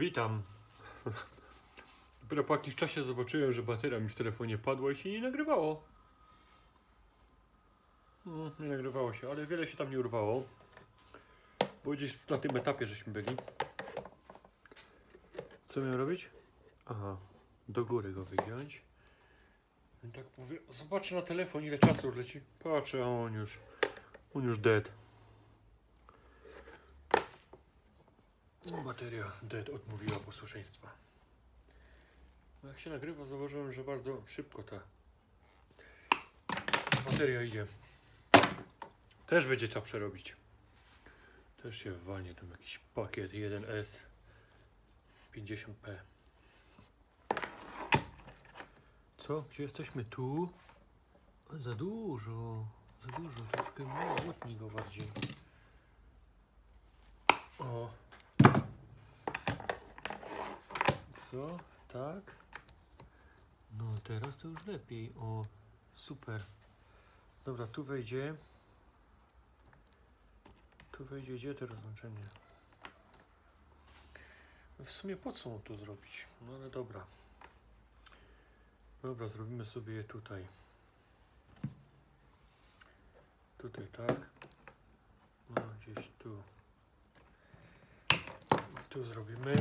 Witam. Dopiero po jakimś czasie zobaczyłem, że bateria mi w telefonie padła i się nie nagrywało. No, nie nagrywało się, ale wiele się tam nie urwało. Bo gdzieś na tym etapie żeśmy byli. Co miałem robić? Aha, do góry go wygiąć. I tak zobaczę na telefon ile czasu leci. Patrzę, a on już, on już dead. Bateria dead odmówiła posłuszeństwa. No Jak się nagrywa, zauważyłem, że bardzo szybko ta bateria idzie. Też będzie trzeba przerobić. Też się walnie tam jakiś pakiet 1S 50p. Co? Gdzie jesteśmy? Tu? Za dużo. Za dużo. Troszkę mocniej go bardziej. O. Co? Tak? No teraz to już lepiej. O, super. Dobra, tu wejdzie. Tu wejdzie gdzie to rozłączenie? W sumie po co on tu zrobić? No ale dobra. Dobra, zrobimy sobie je tutaj. Tutaj tak. No gdzieś tu. Tu zrobimy.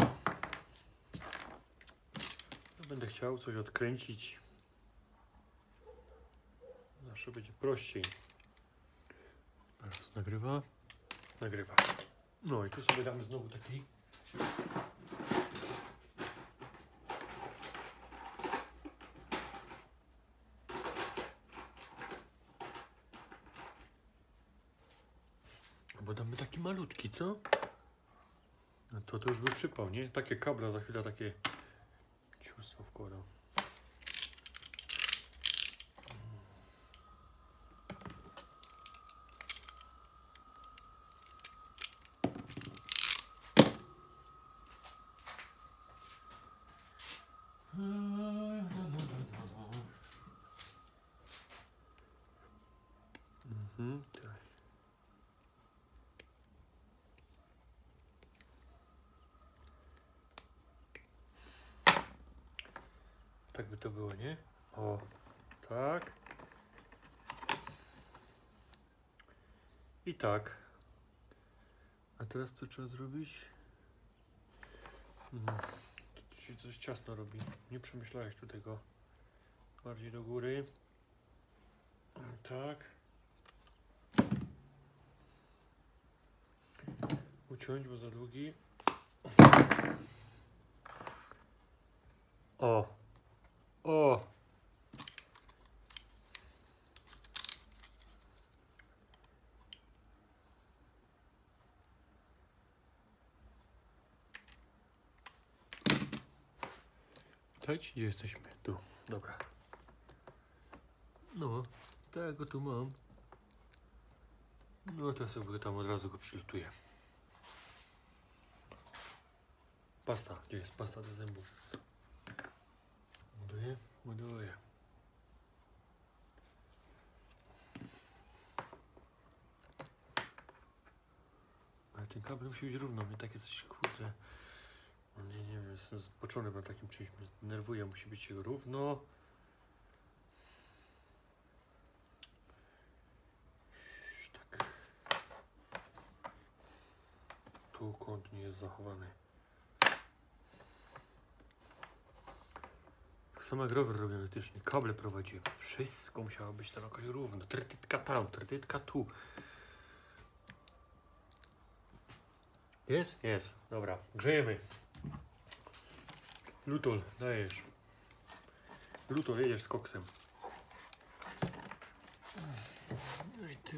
Będę chciał coś odkręcić. Zawsze będzie prościej. Teraz nagrywa. Nagrywa. No i tu sobie damy znowu taki. Bo damy taki malutki, co? No to to już by przypał, nie? Takie kabla za chwilę takie Microsoft Corel. Tak by to było, nie? O, tak. I tak. A teraz co trzeba zrobić? Mhm. Tu się coś ciasno robi. Nie przemyślałeś tu tego. Bardziej do góry. Tak. Uciąć, bo za długi. O! O! Cześć, gdzie jesteśmy? Tu, dobra. No, tak go tu mam. No to ja sobie tam od razu go przylutuję. Pasta, gdzie jest pasta do zębów? Ładuję, ładuję. Ale ten kabel musi być równo, mnie takie coś kurde. Nie, nie wiem, jestem zboczony na takim czymś, mnie denerwuje, musi być równo. Tak. Tu kąt nie jest zachowany. Jak rower robię etyczny, kable prowadziłem. Wszystko musiało być tam jakoś równo. Trytytka tam, trytytka tu. Jest? Jest. Dobra, grzejemy. Lutol, dajesz. Lutol, jedziesz z koksem. I tu.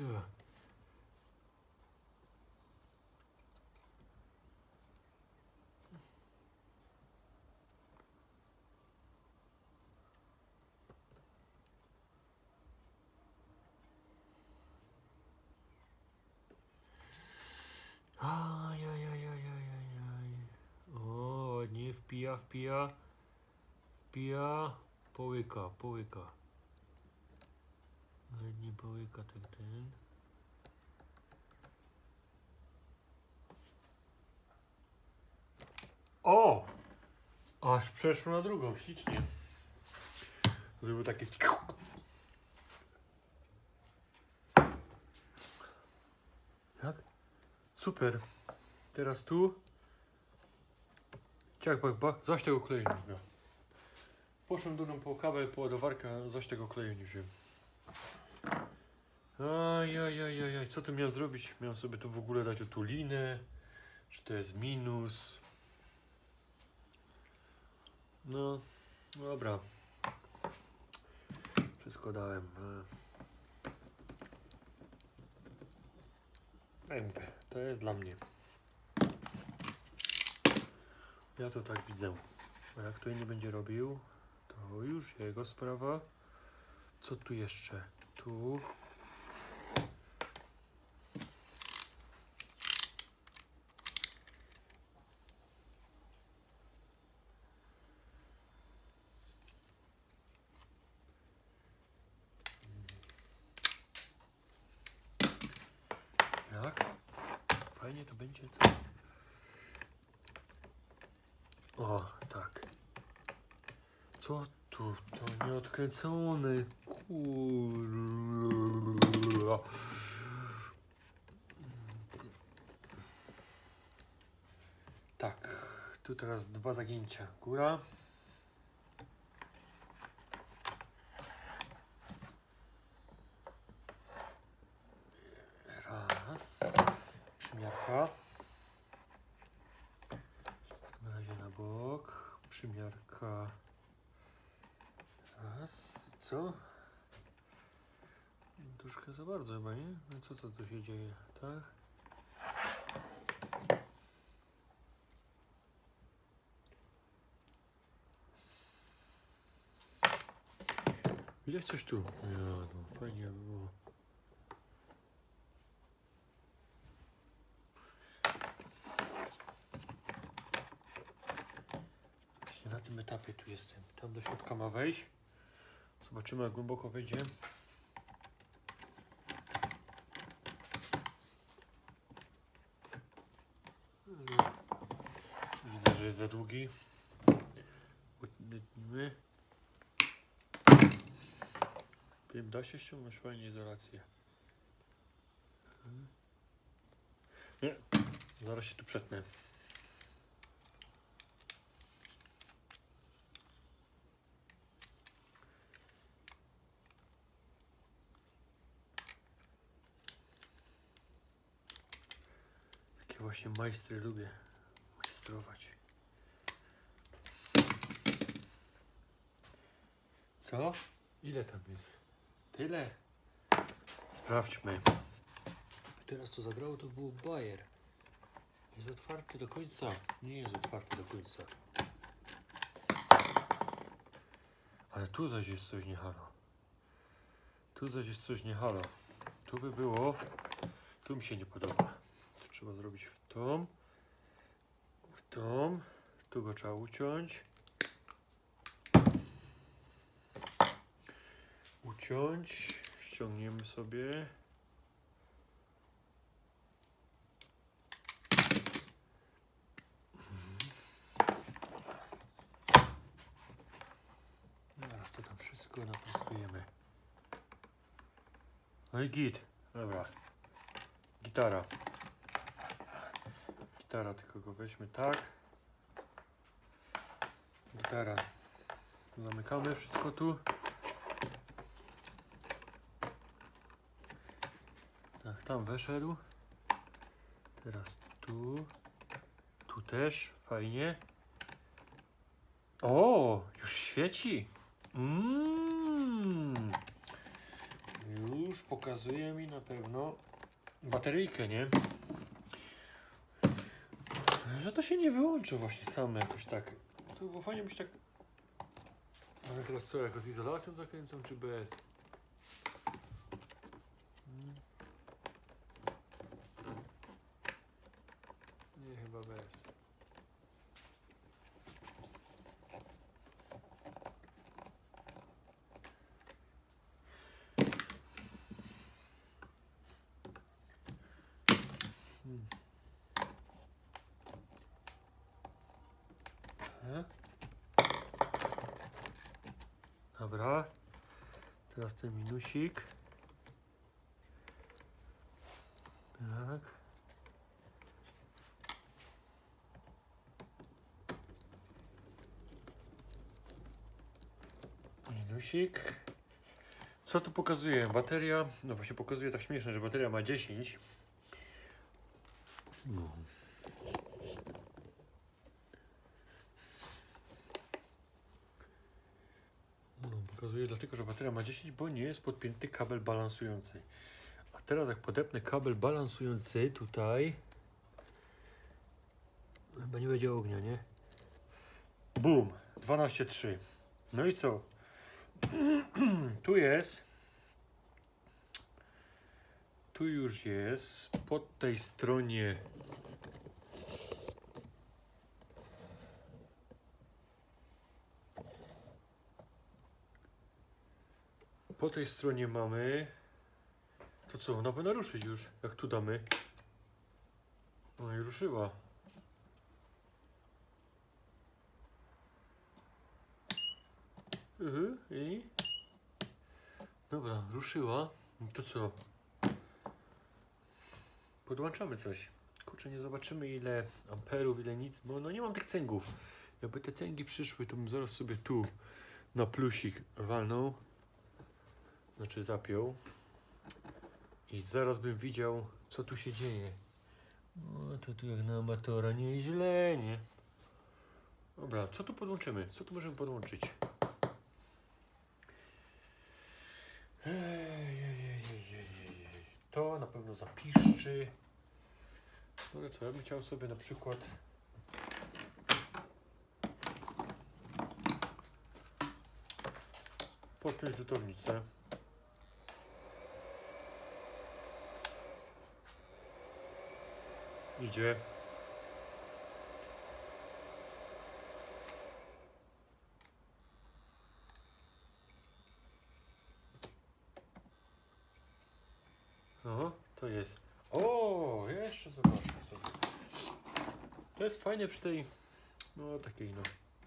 Ajajajajajajaj. O, ładnie wpija, wpija. Połyka, połyka. Ładnie połyka tak ten. O! Aż przeszło na drugą, ślicznie. Zrobił takie... Tak? Super. Teraz tu. Ciak, bak, bak. Zaś tego kleju nie wziąłem. Poszłem do po kabel, po ładowarkę, zaś tego kleju nie wziąłem. Ajajajajaj, co tu miałem zrobić? Miałem sobie tu w ogóle dać otulinę. Czy to jest minus? No, dobra. Wszystko dałem. Jak mówię, to jest dla mnie. Ja to tak widzę. A jak ktoś nie będzie robił, to już jego sprawa. Co tu jeszcze? Tu. Jak? Fajnie to będzie, co? O, tak. Co tu? To nieodkręcone. Kurwa. Tak. Tu teraz dwa zagięcia. Góra. Raz. Przymiarka. Na razie na bok. Przymiarka. Raz. I co? Troszkę za bardzo chyba, nie? No co to tu się dzieje, tak? Widać coś tu? Ja, no fajnie by było. Na tym etapie tu jestem. Tam do środka ma wejść. Zobaczymy jak głęboko wejdzie. Widzę, że jest za długi. Utnijmy. Tym da się ściągnąć fajnie izolację. Nie, zaraz się tu przetnę. Takie właśnie majstry lubię. Majstrować. Co? Ile tam jest? Tyle. Sprawdźmy. Teraz to zagrało, to był bajer. Jest otwarty do końca. Nie jest otwarty do końca. Ale tu zaś jest coś nie halo. Tu zaś jest coś nie halo. Tu by było. Tu mi się nie podoba. To trzeba zrobić w tą. W tą. Tu go trzeba uciąć. Uciąć. Ściągniemy sobie. Zaraz to tam wszystko naprostujemy. No i git. Dobra. Gitara. Gitara, tylko go weźmy tak. Gitara. Zamykamy wszystko tu. Tak, tam weszedł. Teraz tu. Tu też. Fajnie. O, już świeci. Mm. Już pokazuje mi na pewno bateryjkę, nie? Że to się nie wyłączy właśnie same jakoś tak. To było fajnie być tak. Ale teraz co, jako z izolacją zakręcam, czy bez? Mm. Nie, chyba bez. E? Dobra. Teraz minusik. Tak. Minusik. Co tu pokazuje? Bateria, no właśnie pokazuje tak śmieszne, że bateria ma 10. No. No, pokazuje bateria ma 10, bo nie jest podpięty kabel balansujący. A teraz jak podepnę kabel balansujący tutaj, chyba nie będzie ognia, nie? Bum, 12,3. No i co? tu jest. Tu już jest. Po tej stronie. Po tej stronie mamy. To co? Ona powinna ruszyć już. Jak tu damy. No i ruszyła. Mhm, i. Dobra, ruszyła. To co? Podłączamy coś. Kurczę, nie zobaczymy ile amperów, ile nic, bo no nie mam tych cęgów. Jakby te cęgi przyszły, to bym zaraz sobie tu na plusik walnął. Znaczy zapiął. I zaraz bym widział, co tu się dzieje. No to tu jak na amatora nieźle, nie? Dobra, co tu podłączymy? Co tu możemy podłączyć? Ej, ej, ej, ej, ej. To na pewno zapiszczy. No co, ja bym chciał sobie na przykład podpiąć rzutownicę. Idzie. No, to jest. O, jeszcze zobaczmy sobie. To jest fajnie przy tej, no takiej no,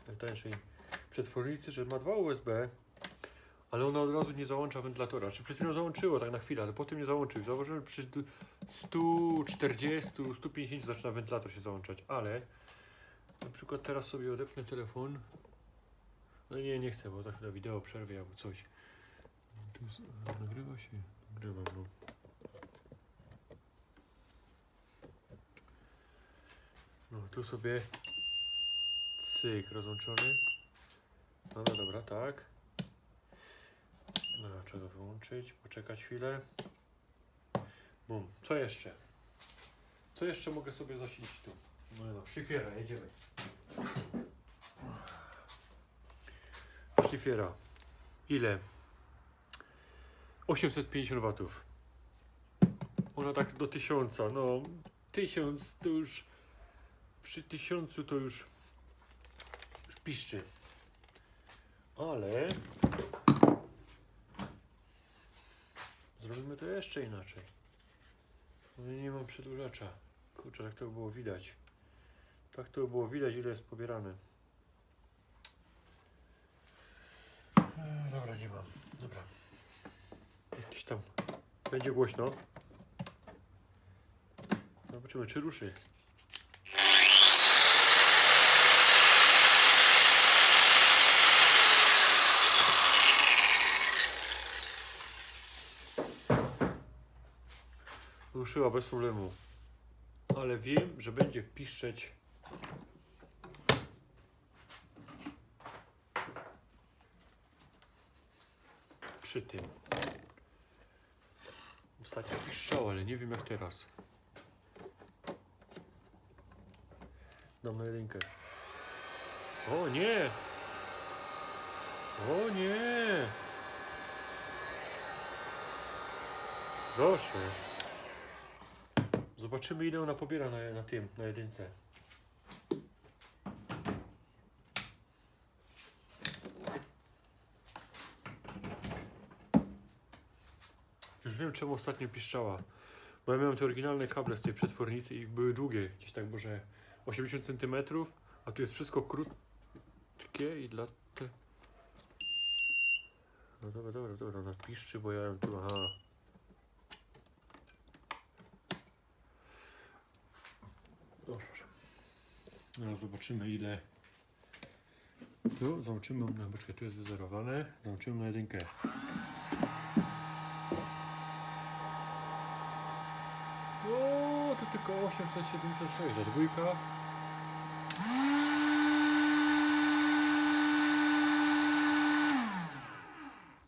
najtańszej przetwornicy, że ma dwa USB, ale ona od razu nie załącza wentylatora. Czy przed chwilą załączyło tak na chwilę, ale potem nie załączył. Zauważyłem, że przy du- 140, 150 zaczyna wentylator się załączać, ale na przykład teraz sobie odepnę telefon. No nie, nie chcę, bo za chwilę wideo przerwie albo coś. Jest, nagrywa się? Nagrywa, no. No tu sobie cyk rozłączony. No, no dobra, tak. Trzeba wyłączyć, poczekać chwilę. Bum. Co jeszcze? Co jeszcze mogę sobie zasilić tu? No, no, szlifiera, jedziemy. Szlifiera. Ile? 850 watów. Ona tak do 1000, no 1000 to już przy 1000 to już już piszczy. Ale zrobimy to jeszcze inaczej. Nie mam przedłużacza. Kurczę, tak to by było widać. Tak to by było widać, ile jest pobierane. Dobra, nie mam. Dobra. Jakiś tam. Będzie głośno. Zobaczymy, czy ruszy. Ruszyła bez problemu. Ale wiem, że będzie piszczeć. Przy tym. Ostatnio piszczał, ale nie wiem jak teraz. Dam na jedynkę. O nie! O nie! Proszę. Zobaczymy ile ona pobiera na, na tym, na jedynce. Już wiem czemu ostatnio piszczała. Bo ja miałem te oryginalne kable z tej przetwornicy i były długie, gdzieś tak może 80 cm, a tu jest wszystko krót, szybkie i dla te... No dobra, dobra, dobra, napiszcie, bo ja ją tu, aha. No proszę. No zobaczymy ile... Tu zobaczymy, no poczekaj, tu jest wyzerowane. Zobaczymy na jedynkę. O, to tylko 876, a dwójka?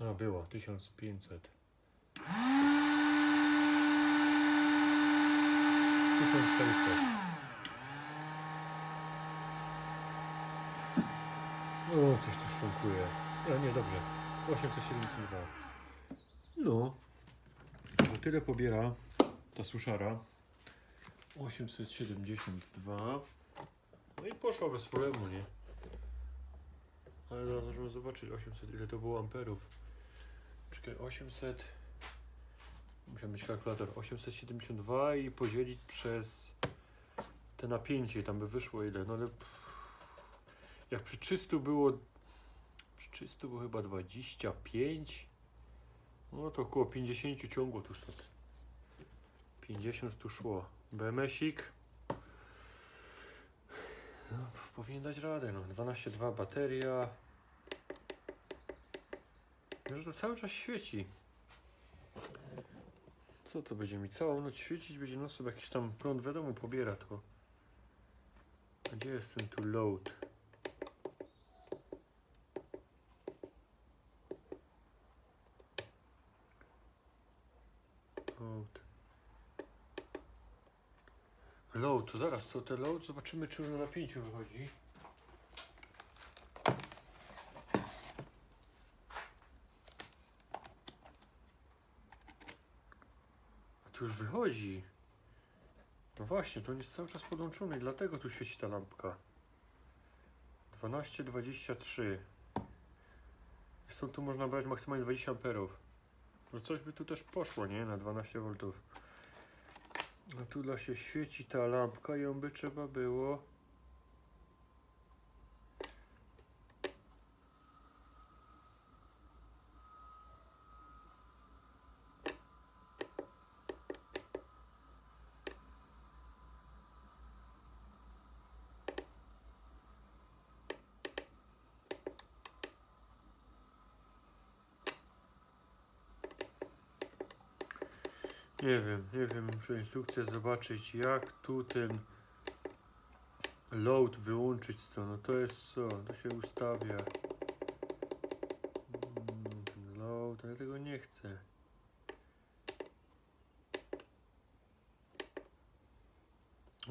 A, było, 1500. 1400. O, coś tu szwankuje. A nie, dobrze. 872. No. Tyle pobiera ta suszara. 872. No i poszło bez problemu, nie? Ale zaraz możemy zobaczyć 800, ile to było amperów. Czekaj, 800. Musiał być kalkulator. 872 i podzielić przez te napięcie, tam by wyszło ile. No ale jak przy 300 było. Przy 300 było chyba 25. No to około 50 ciągło tu stąd. 50 tu szło. BMSik. No, powinien dać radę. No. 12,2 bateria. Już to cały czas świeci. Co to będzie mi całą noc świecić? Będzie non jakiś tam prąd, wiadomo, pobiera to. Gdzie jest ten tu? Load. Load, to zaraz, to te load, zobaczymy czy już na napięciu wychodzi. A tu już wychodzi. No właśnie, to on jest cały czas podłączony i dlatego tu świeci ta lampka. 12,23. Stąd tu można brać maksymalnie 20 amperów. No coś by tu też poszło, nie? Na 12 V. A tu się świeci ta lampka ją by trzeba było. Nie wiem, nie wiem, muszę instrukcję zobaczyć jak tu ten load wyłączyć stąd. No to jest co? To się ustawia. Mm, ten Load, ale tego nie chcę.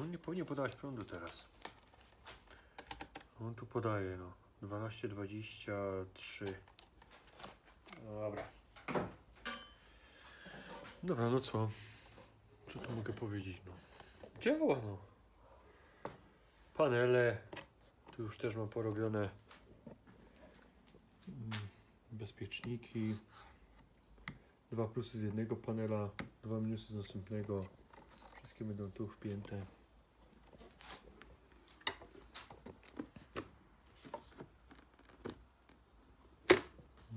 On nie powinien podawać prądu teraz. On tu podaje, no. 12,23. No dobra. Dobra, no co? Co tu mogę powiedzieć, no? Działa, no. Panele. Tu już też mam porobione mm, bezpieczniki. Dwa plusy z jednego panela, dwa minusy z następnego. Wszystkie będą tu wpięte.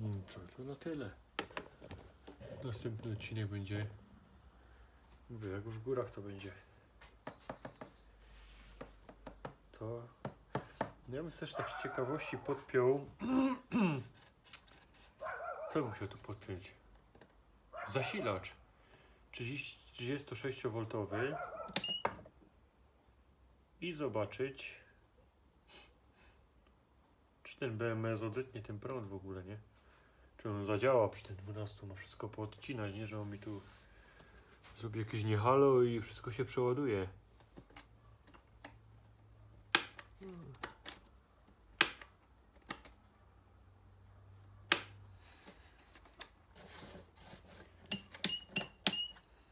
Mm, Co to na tyle. Następny odcinek będzie. Mówię, jak w górach to będzie. To. No Ja bym też tak z ciekawości podpiął. Co bym musiał tu podpiąć? Zasilacz 30 36V i zobaczyć, czy ten BMS odetnie ten prąd w ogóle, nie? Czy on zadziała przy tych 12, ma wszystko poodcinać, nie? Że on mi tu zrobi jakieś niehalo i wszystko się przeładuje.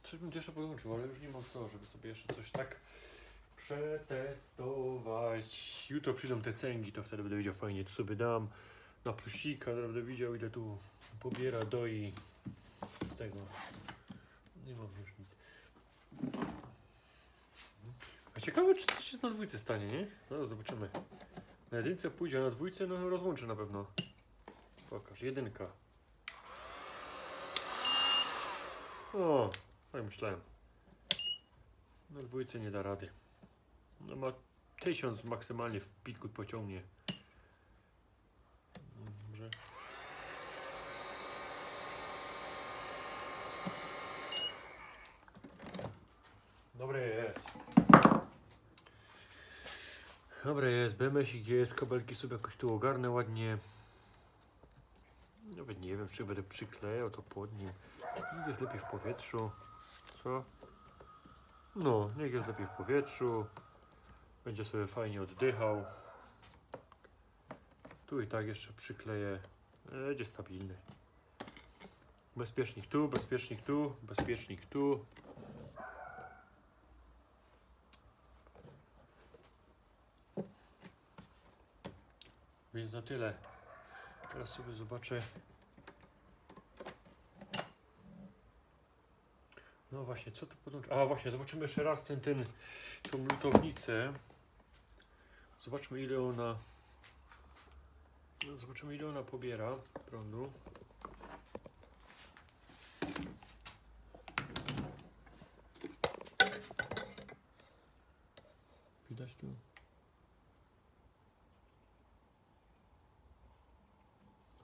Coś bym jeszcze podłączył, ale już nie mam co, żeby sobie jeszcze coś tak przetestować. Jutro przyjdą te cęgi, to wtedy będę wiedział fajnie, to sobie dam na plusika, będę widział ile tu pobiera, doi z tego. Nie mam już nic. A ciekawe, czy coś się na dwójce stanie, nie? No zobaczymy. Na jedynce pójdzie, a na dwójce no rozłączy na pewno. Pokaż, jedynka. O, tak myślałem. Na dwójce nie da rady. No ma tysiąc maksymalnie w piku pociągnie. Dobrze. Dobre jest. Dobre jest, BMS jest, kabelki sobie jakoś tu ogarnę ładnie. Nawet nie wiem, czy będę przyklejał to pod nim. Niech jest lepiej w powietrzu. Co? No, niech jest lepiej w powietrzu. Będzie sobie fajnie oddychał. Tu i tak jeszcze przykleję. Będzie stabilny. Bezpiecznik tu, bezpiecznik tu, bezpiecznik tu. Tyle. Teraz sobie zobaczę. No właśnie, co tu podłączyć? A właśnie, zobaczymy jeszcze raz ten, ten, tą lutownicę. Zobaczmy ile ona. Zobaczymy ile ona pobiera prądu. Widać tu?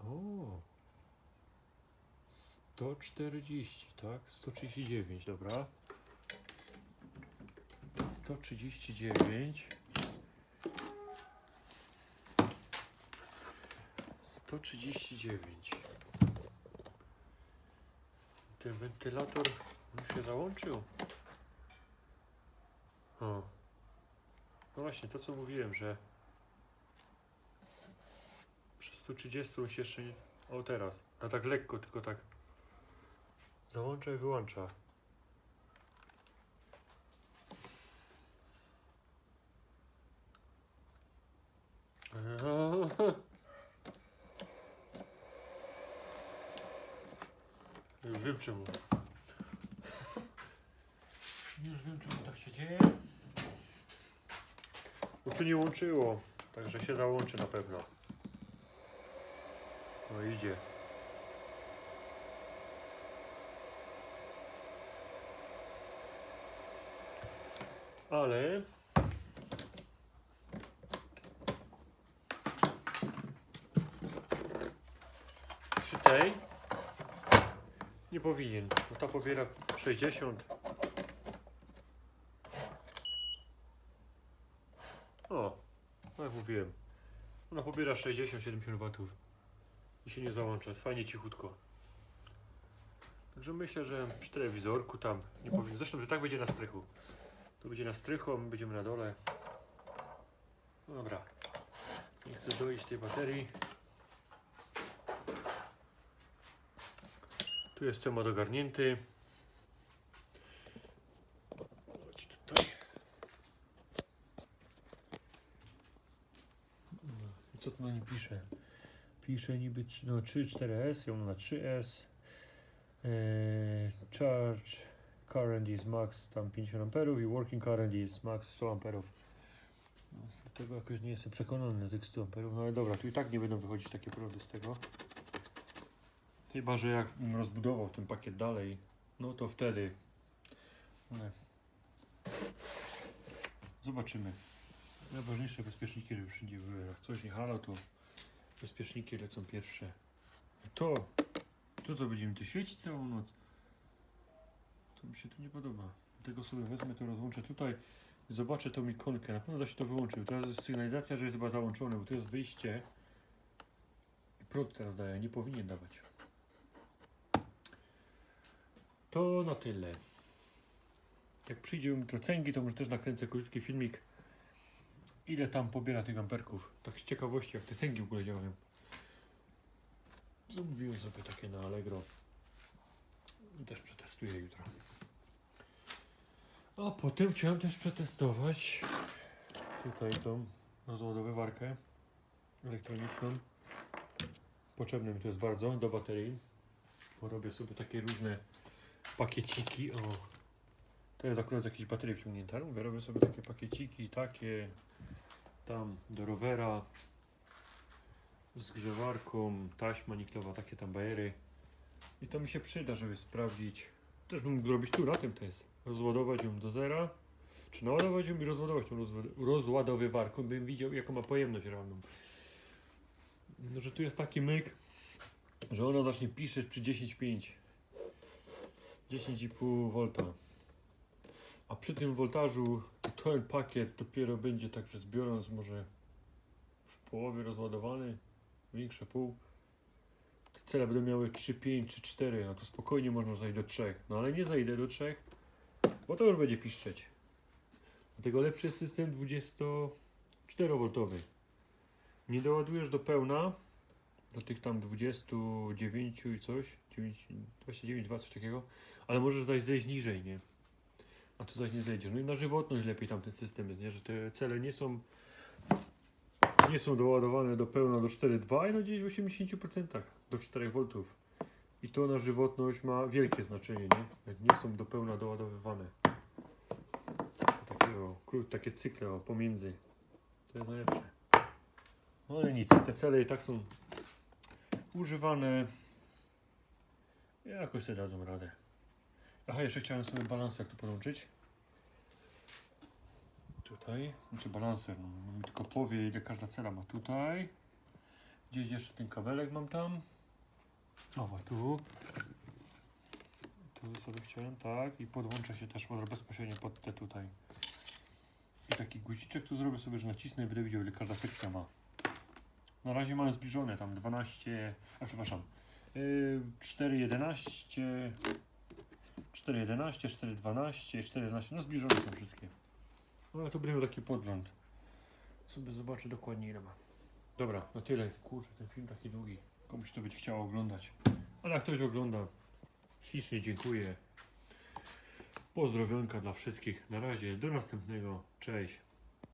O! 140, tak? 139, dobra. 139. 139. Ten wentylator już się załączył. O. No właśnie, to co mówiłem, że przy 130 on się jeszcze nie... O teraz. A tak lekko, tylko tak załącza i wyłącza. Już wiem czemu. Już wiem czemu tak się dzieje. Bo tu nie łączyło, także się załączy na pewno. No idzie. Ale przy tej nie powinien, bo ta pobiera 60. O, no jak mówiłem. Ona pobiera 60-70 watów i się nie załącza. Jest fajnie cichutko. Także myślę, że przy telewizorku tam nie powinno. Zresztą to tak będzie na strychu. Tu będzie na strychu, my będziemy na dole. No dobra. Nie chcę dojść tej baterii. Tu jest temat ogarnięty. Chodź tutaj. No, i co tu na nim pisze? Pisze niby trzy- no, 3, 4S, ja mam na 3S. Eee, charge current is max tam 50 amperów i working current is max 100 amperów. No, dlatego jakoś nie jestem przekonany na tych 100 amperów, no ale dobra, tu i tak nie będą wychodzić takie prądy z tego. Chyba, że jak rozbudował ten pakiet dalej, no to wtedy. Ale zobaczymy. Najważniejsze bezpieczniki, żeby wszędzie były. Jak coś nie halo, to bezpieczniki lecą pierwsze. To, to to będziemy tu świecić całą noc. To mi się tu nie podoba. Dlatego sobie wezmę to rozłączę tutaj. Zobaczę tą ikonkę. Na pewno da się to wyłączyć. Teraz jest sygnalizacja, że jest chyba załączone, bo tu jest wyjście. I prąd teraz daje, nie powinien dawać. To na tyle. Jak przyjdzie mi do cęgi, to może też nakręcę krótki filmik. Ile tam pobiera tych amperków. Tak z ciekawości, jak te cęgi w ogóle działają. Zamówiłem sobie takie na Allegro. Też przetestuję jutro. A potem chciałem też przetestować tutaj tą rozładowywarkę elektroniczną. Potrzebne mi to jest bardzo do baterii. Robię sobie takie różne pakieciki. O, to jest akurat z jakiejś baterii wciągnięta. Mówię, robię sobie takie pakieciki, takie tam do rowera z grzewarką, taśma niklowa, takie tam bajery. I to mi się przyda, żeby sprawdzić. Też mógł zrobić tu na tym test. Rozładować ją do zera, czy naładować ją i rozładować tą rozładowywarką, bym widział jaką ma pojemność realną. No, że tu jest taki myk, że ona zacznie piszeć przy 10,5. 10,5 V. A przy tym voltażu to ten pakiet dopiero będzie tak rzecz biorąc może w połowie rozładowany, większe pół. Cele będą miały 3,5 czy 4, a tu spokojnie można zajść do 3. No ale nie zajdę do 3, bo to już będzie piszczeć. Dlatego lepszy jest system 24V. Nie doładujesz do pełna, do tych tam 29 i coś, 9, 29, 2, coś takiego, ale możesz zaś zejść niżej, nie? A tu zaś nie zejdziesz. No i na żywotność lepiej tam ten system jest, nie? Że te cele nie są nie są doładowane do pełna do 4,2 i no gdzieś w 80% do 4 V. I to na żywotność ma wielkie znaczenie, nie? Jak nie są do pełna doładowywane. Takie cykle o, pomiędzy. To jest najlepsze. No ale nic, te cele i tak są używane. Jakoś sobie dadzą radę. Aha, jeszcze chciałem sobie balanser tu podłączyć. Tutaj, znaczy balanser, no, mi tylko powie ile każda cela ma tutaj. Gdzieś jeszcze ten kabelek mam tam. O, ma tu. Tu sobie chciałem, tak. I podłączę się też może bezpośrednio pod te tutaj. I taki guziczek tu zrobię sobie, że nacisnę i będę widział ile każda sekcja ma. Na razie mam zbliżone tam 12, a przepraszam, yy, 4,11, 4,11, 4,12, 4,11, no zbliżone są wszystkie. No ale to miał taki podgląd. Sobie zobaczę dokładnie ile ma. Dobra, na tyle. Kurczę, ten film taki długi. Komuś to będzie chciało oglądać. Ale jak ktoś ogląda, ślicznie dziękuję. Pozdrowionka dla wszystkich. Na razie, do następnego. Cześć.